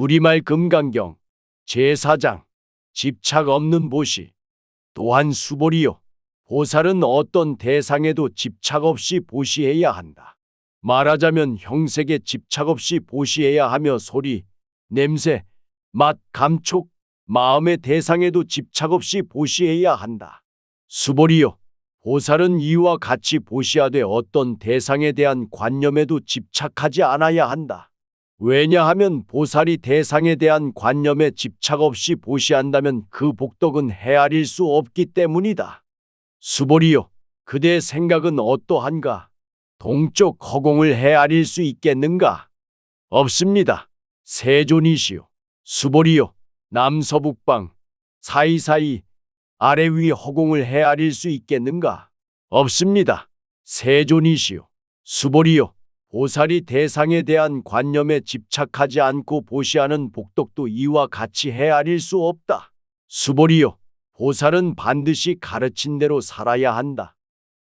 우리말 금강경 제사장 집착 없는 보시 또한 수보리요 보살은 어떤 대상에도 집착 없이 보시해야 한다. 말하자면 형색에 집착 없이 보시해야 하며 소리, 냄새, 맛, 감촉, 마음의 대상에도 집착 없이 보시해야 한다. 수보리요 보살은 이와 같이 보시하되 어떤 대상에 대한 관념에도 집착하지 않아야 한다. 왜냐하면 보살이 대상에 대한 관념에 집착 없이 보시한다면 그 복덕은 헤아릴 수 없기 때문이다. 수보리요, 그대의 생각은 어떠한가? 동쪽 허공을 헤아릴 수 있겠는가? 없습니다. 세존이시요. 수보리요, 남서북방, 사이사이, 아래 위 허공을 헤아릴 수 있겠는가? 없습니다. 세존이시요. 수보리요. 보살이 대상에 대한 관념에 집착하지 않고 보시하는 복덕도 이와 같이 헤아릴 수 없다. 수보리요. 보살은 반드시 가르친 대로 살아야 한다.